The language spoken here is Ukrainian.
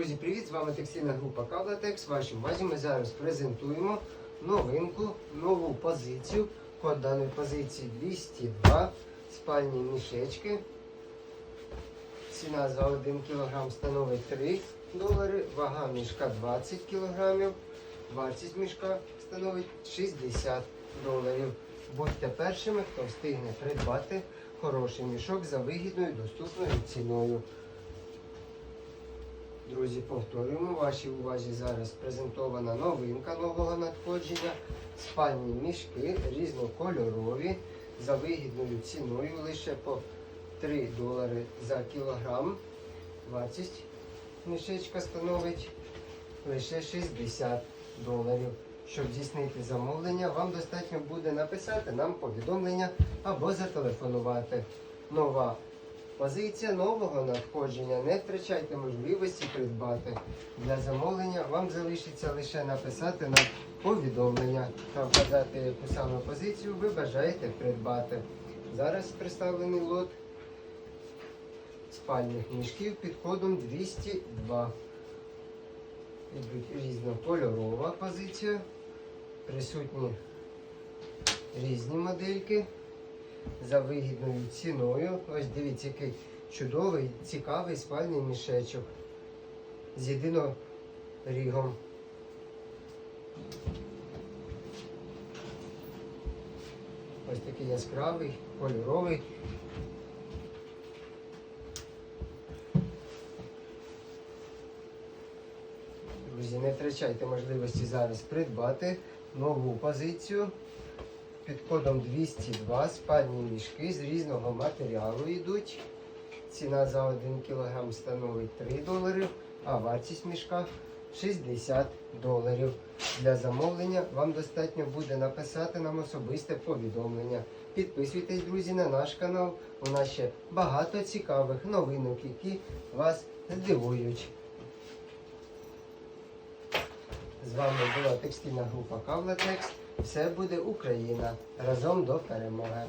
Друзі, привіт! З вами текстильна група Кавлатекс. Вашій увазі ми зараз презентуємо новинку, нову позицію. Код даної позиції 202. Спальні мішечки. Ціна за 1 кг становить 3 долари, вага мішка 20 кг, вартість мішка становить 60 доларів. Будьте першими, хто встигне придбати хороший мішок за вигідною доступною ціною. Друзі, повторюємо, вашій увазі зараз презентована новинка нового надходження. Спальні мішки різнокольорові за вигідною ціною лише по 3 долари за кілограм. Вартість мішечка становить лише 60 доларів. Щоб здійснити замовлення, вам достатньо буде написати нам повідомлення або зателефонувати. Нова Позиція нового надходження. Не втрачайте можливості придбати. Для замовлення вам залишиться лише написати нам повідомлення та вказати, яку саме позицію ви бажаєте придбати. Зараз представлений лот спальних мішків під кодом 202. Ідуть різнокольорова позиція. Присутні різні модельки за вигідною ціною. Ось дивіться, який чудовий, цікавий спальний мішечок з єдинорігом. Ось такий яскравий, кольоровий. Друзі, не втрачайте можливості зараз придбати нову позицію під кодом 202 спальні мішки з різного матеріалу йдуть. Ціна за 1 кг становить 3 долари, а вартість мішка 60 доларів. Для замовлення вам достатньо буде написати нам особисте повідомлення. Підписуйтесь, друзі, на наш канал. У нас ще багато цікавих новинок, які вас здивують. З вами була текстильна група Кавлетекст. Все буде Україна. Разом до перемоги.